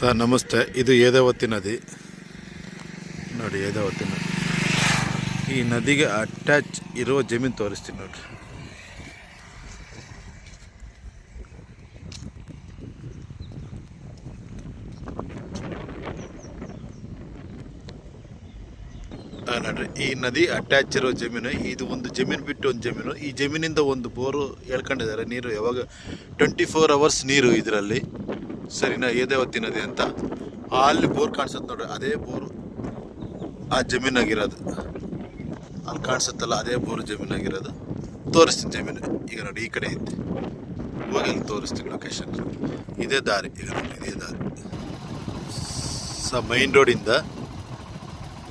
Sir, ನಮಸ್ತೆ. ಇದು ಏದಾವತಿ ನದಿ. ನೋಡಿ ಏದಾವತಿ ನದಿ. ಈ ನದಿಗೆ ಅಟ್ಯಾಚ್ ಇರುವ ಜಮೀನು ತೋರಿಸ್ತೀನಿ ನೋಡ್ರಿ. ನೋಡ್ರಿ, ಈ ನದಿ ಅಟ್ಯಾಚ್ ಇರೋ ಜಮೀನು, ಇದು ಒಂದು ಜಮೀನು ಬಿಟ್ಟು ಒಂದು ಜಮೀನು. ಈ ಜಮೀನಿಂದ ಒಂದು ಬೋರು ಹೇಳ್ಕೊಂಡಿದ್ದಾರೆ ನೀರು ಯಾವಾಗ ಟ್ವೆಂಟಿ ಫೋರ್ ಅವರ್ಸ್ ನೀರು ಇದರಲ್ಲಿ. ಸರಿನಾ ಏದೇವತ್ತಿ ನದಿ ಅಂತ? ಅಲ್ಲಿ ಬೋರ್ ಕಾಣಿಸುತ್ತೆ ನೋಡ್ರಿ, ಅದೇ ಬೋರು. ಆ ಜಮೀನಾಗಿರೋದು. ಅಲ್ಲಿ ಕಾಣಿಸುತ್ತಲ್ಲ, ಅದೇ ಬೋರು ಜಮೀನಾಗಿರೋದು. ತೋರಿಸ್ತೀನಿ ಜಮೀನು. ಈಗ ನೋಡಿ, ಈ ಕಡೆ ಐತೆ. ಹೋಗಿ ಅಲ್ಲಿ ತೋರಿಸ್ತೀನಿ ಲೊಕೇಶನ್ ಇದೇ ದಾರಿ, ಈಗ ನೋಡಿ, ಇದೇ ದಾರಿ. ಸ ಮೈನ್ ರೋಡಿಂದ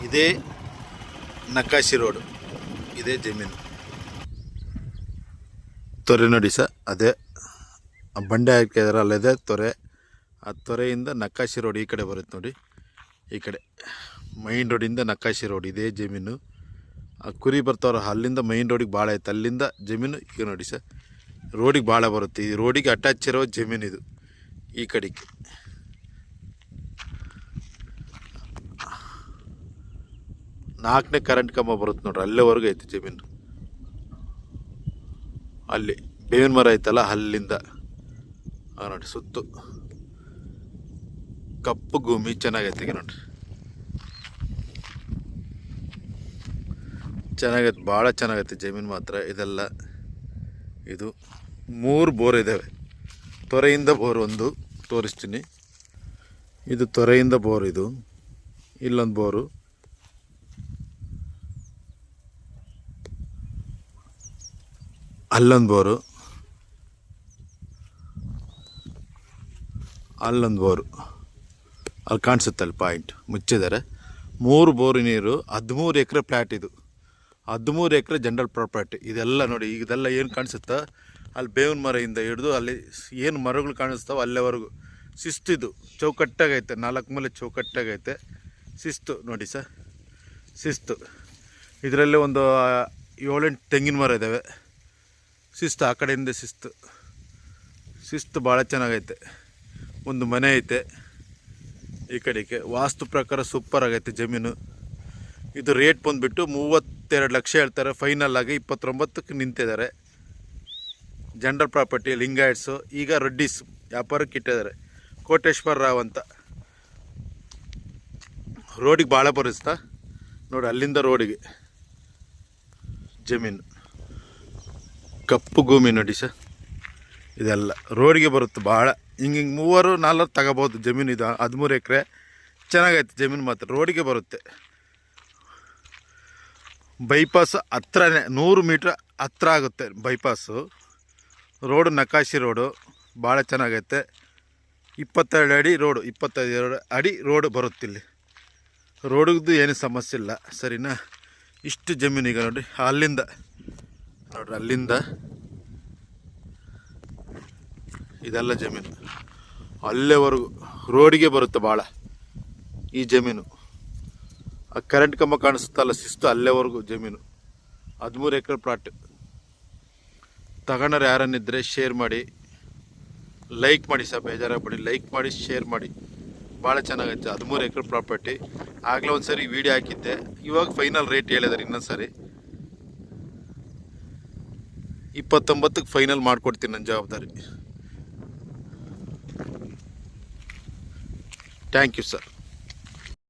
ಇದೇ ನಕಾಶಿ ರೋಡು ಇದೇ ಜಮೀನು. ತೊರೆ ನೋಡಿ ಸರ್ ಅದೇ. ಬಂಡೆ ಹಾಕಿದಾರೆ, ಅಲ್ಲದೆ ತೊರೆ ಆ ತೊರೆಯಿಂದ ನಕ್ಕಾಶಿ ರೋಡ್ ಈ ಕಡೆ ಬರುತ್ತೆ ನೋಡಿ. ಈ ಕಡೆ ಮೈನ್ ರೋಡಿಂದ ನಕ್ಕಾಶಿ ರೋಡ್ ಇದೇ ಜಮೀನು. ಆ ಕುರಿ ಬರ್ತಾವ್ರ ಅಲ್ಲಿಂದ ಮೈನ್ ರೋಡಿಗೆ ಭಾಳ ಐತೆ ಅಲ್ಲಿಂದ ಜಮೀನು ಈಗ ನೋಡಿ ಸರ್. ರೋಡಿಗೆ ಭಾಳ ಬರುತ್ತೆ. ಈ ರೋಡಿಗೆ ಅಟ್ಯಾಚ್ ಇರೋ ಜಮೀನು ಇದು. ಈ ಕಡೆಗೆ. ನಾಲ್ಕನೇ ಕರೆಂಟ್ ಕಂಬ ಬರುತ್ತೆ ನೋಡ್ರಿ. ಅಲ್ಲೇವರೆಗೂ ಐತೆ ಜಮೀನು. ಅಲ್ಲಿ ಬೇವಿನ ಮರ ಐತಲ್ಲ ಅಲ್ಲಿಂದ. ನೋಡಿ ಸುತ್ತು. ಕಪ್ಪು ಭೂಮಿ ಚೆನ್ನಾಗೈತೆ ಈಗ ನೋಡ್ರಿ. ಚೆನ್ನಾಗೈತೆ, ಭಾಳ ಚೆನ್ನಾಗೈತೆ ಜಮೀನು ಮಾತ್ರ. ಇದೆಲ್ಲ ಇದು ಮೂರು ಬೋರ್ ಇದ್ದಾವೆ ತೊರೆಯಿಂದ ಬೋರ್ ಒಂದು ತೋರಿಸ್ತೀನಿ. ಇದು ತೊರೆಯಿಂದ ಬೋರ್ ಇದು. ಇಲ್ಲೊಂದು ಬೋರು. ಅಲ್ಲೊಂದು ಬೋರು. ಅಲ್ಲೊಂದು ಬೋರು. ಅಲ್ಲಿ ಕಾಣಿಸುತ್ತಲ್ಲಿ ಪಾಯಿಂಟ್. ಮುಚ್ಚಿದ್ದಾರೆ. ಮೂರು ಬೋರು ನೀರು, ಹದಿಮೂರು ಎಕರೆ ಫ್ಲ್ಯಾಟ್ ಇದು. ಹದಿಮೂರು ಎಕರೆ ಜನರಲ್ ಪ್ರಾಪರ್ಟಿ. ಇದೆಲ್ಲ ನೋಡಿ, ಇದೆಲ್ಲ ಏನು ಕಾಣಿಸುತ್ತಾ? ಅಲ್ಲಿ ಬೇವಿನ ಮರದಿಂದ ಹಿಡಿದು ಅಲ್ಲಿ ಏನು ಮರಗಳು ಕಾಣಿಸ್ತಾವೆ ಅಲ್ಲೇವರೆಗೂ. ಶಿಸ್ತಿದು ಚೌಕಟ್ಟಾಗೈತೆ, ನಾಲ್ಕು ಮೇಲೆ ಚೌಕಟ್ಟಾಗೈತೆ. ಶಿಸ್ತು ನೋಡಿ ಸರ್. ಶಿಸ್ತು. ಇದರಲ್ಲಿ ಒಂದು ಏಳೆಂಟು ತೆಂಗಿನ ಮರ ಇದ್ದಾವೆ ಶಿಸ್ತು, ಆ ಕಡೆಯಿಂದ ಶಿಸ್ತು. ಶಿಸ್ತು ಭಾಳ ಚೆನ್ನಾಗೈತೆ. ಒಂದು ಮನೆ ಐತೆ. ಈ ಕಡೆಗೆ ವಾಸ್ತು ಪ್ರಕಾರ ಸೂಪರ್ ಆಗೈತೆ ಜಮೀನು. ಇದು ರೇಟ್ ಬಂದುಬಿಟ್ಟು ಮೂವತ್ತೆರಡು ಲಕ್ಷ ಹೇಳ್ತಾರೆ. ಫೈನಲ್ ಆಗಿ ಇಪ್ಪತ್ತೊಂಬತ್ತಕ್ಕೆ ನಿಂತಿದ್ದಾರೆ. ಜನರಲ್ ಪ್ರಾಪರ್ಟಿ ಲಿಂಗಾಯಟ್ಸು ಈಗ ರೆಡ್ಡಿಸ್ ವ್ಯಾಪಾರಕ್ಕೆ ಇಟ್ಟಿದ್ದಾರೆ. ಕೋಟೇಶ್ವರ ರಾವ್ ಅಂತ. ರೋಡಿಗೆ ಭಾಳ ಬರಿಸ್ತಾ ನೋಡಿ, ಅಲ್ಲಿಂದ ರೋಡಿಗೆ ಜಮೀನು. ಕಪ್ಪು ಭೂಮಿ ನೋಡಿ ಸರ್. ಇದೆಲ್ಲ. ರೋಡಿಗೆ ಬರುತ್ತೆ ಭಾಳ ಹಿಂಗೆ ಹಿಂಗೆ ಮೂವರು, ನಾಲ್ವರು ತಗೋಬೋದು ಜಮೀನು ಇದು. ಹದಿಮೂರು ಎಕರೆ. ಚೆನ್ನಾಗೈತೆ ಜಮೀನು ಮಾತ್ರ. ರೋಡಿಗೆ ಬರುತ್ತೆ. ಬೈಪಾಸ್ ಹತ್ರನೇ, ನೂರು ಮೀಟ್ರ್ ಹತ್ರ ಆಗುತ್ತೆ ಬೈಪಾಸು ರೋಡು ನಕಾಶಿ ರೋಡು ಭಾಳ ಚೆನ್ನಾಗೈತೆ. ಇಪ್ಪತ್ತೆರಡು ಅಡಿ ರೋಡು ಇಪ್ಪತ್ತೈದು ಅಡಿ ರೋಡು ಬರುತ್ತಿಲ್ಲಿ ರೋಡಿದ್ದು ಏನು ಸಮಸ್ಯೆ ಇಲ್ಲ. ಸರಿನಾ? ಇಷ್ಟು ಜಮೀನು ಈಗ ನೋಡಿ. ಅಲ್ಲಿಂದ, ನೋಡ್ರಿ ಅಲ್ಲಿಂದ. ಇದೆಲ್ಲ ಜಮೀನು. ಅಲ್ಲೇವರೆಗೂ ರೋಡಿಗೆ ಬರುತ್ತೆ ಭಾಳ ಈ ಜಮೀನು. ಆ ಕರೆಂಟ್ ಕಂಬ ಕಾಣಿಸುತ್ತಲ್ಲ, ಶಿಸ್ತು ಅಲ್ಲೇವರೆಗೂ ಜಮೀನು. ಹದಿಮೂರು ಎಕರೆ ಪ್ಲಾಟ್ ತಗೊಂಡ್ರೆ ಯಾರನ್ನಿದ್ರೆ ಶೇರ್ ಮಾಡಿ ಲೈಕ್ ಮಾಡಿ ಸರ್, ಬೇಜಾರಾಗ್ಬಿಡಿ. ಲೈಕ್ ಮಾಡಿ ಶೇರ್ ಮಾಡಿ. ಭಾಳ ಚೆನ್ನಾಗೈತೆ. ಹದಿಮೂರು ಎಕರೆ ಪ್ರಾಪರ್ಟಿ ಆಗಲೇ ಒಂದು ಸರಿ ವೀಡಿಯೋ ಹಾಕಿದ್ದೆ. ಇವಾಗ ಫೈನಲ್ ರೇಟ್ ಹೇಳಿದಾರೆ ಇನ್ನೊಂದು ಸರಿ ಇಪ್ಪತ್ತೊಂಬತ್ತಕ್ಕೆ ಫೈನಲ್ ಮಾಡಿಕೊಡ್ತೀನಿ ನನ್ನ ಜವಾಬ್ದಾರಿ. Thank you sir.